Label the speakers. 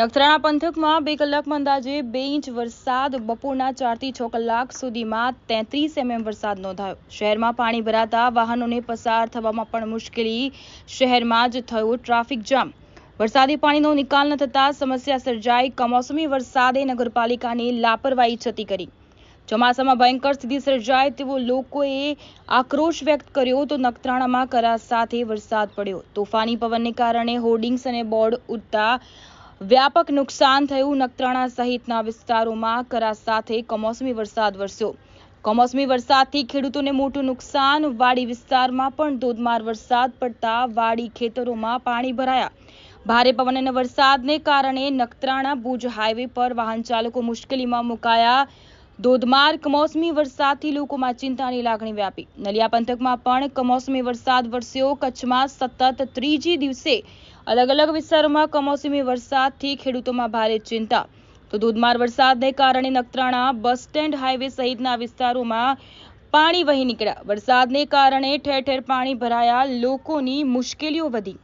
Speaker 1: નખત્રાણા પંથકમાં બે કલાકમાં અંદાજે બે ઇંચ વરસાદ, બપોરના ચારથી છ કલાક સુધીમાં તેત્રીસ એમએમ વરસાદ નોંધાયો. શહેરમાં પાણી ભરાતા વાહનોને પસાર થવામાં પણ મુશ્કેલી શહેરમાં જ થયો ટ્રાફિક જામ. વરસાદી પાણીનો નિકાલ ન થતા સમસ્યા સર્જાઈ. કમોસમી વરસાદે નગરપાલિકાની લાપરવાહી છતી કરી. ચોમાસામાં ભયંકર સ્થિતિ સર્જાય તેવો લોકોએ આક્રોશ વ્યક્ત કર્યો તો નખત્રાણામાં કરા સાથે વરસાદ પડ્યો. તોફાની પવનને કારણે હોર્ડિંગ્સ અને બોર્ડ ઉડતા વ્યાપક નુકસાન થયું નખત્રાણા સહિતના વિસ્તારોમાં. કરા સાથે કમોસમી વરસાદ વરસ્યો. કમોસમી વરસાદથી ખેડૂતોને મોટું નુકસાન. વાડી વિસ્તારમાં પણ ધોધમાર વરસાદ પડતા વાડી ખેતરોમાં પાણી ભરાયા. ભારે પવન અને વરસાદને કારણે નખત્રાણા ભુજ હાઈવે પર વાહન ચાલકો મુશ્કેલીમાં મુકાયા. ધોધમાર કમોસમી વરસાદથી લોકોમાં ચિંતાની લાગણી વ્યાપી. નલિયા પંથકમાં પણ કમોસમી વરસાદ વરસ્યો. કચ્છમાં સતત ત્રીજી દિવસે અલગ અલગ વિસ્તારોમાં કમોસમી વરસાદથી ખેડૂતોમાં ભારે ચિંતા. તો ધોધમાર વરસાદને કારણે નખત્રાણા, બસ સ્ટેન્ડ, હાઈવે સહિતના વિસ્તારોમાં પાણી વહી નીકળ્યા. વરસાદને કારણે ઠેર ઠેર પાણી ભરાયા. લોકોની મુશ્કેલીઓ વધી.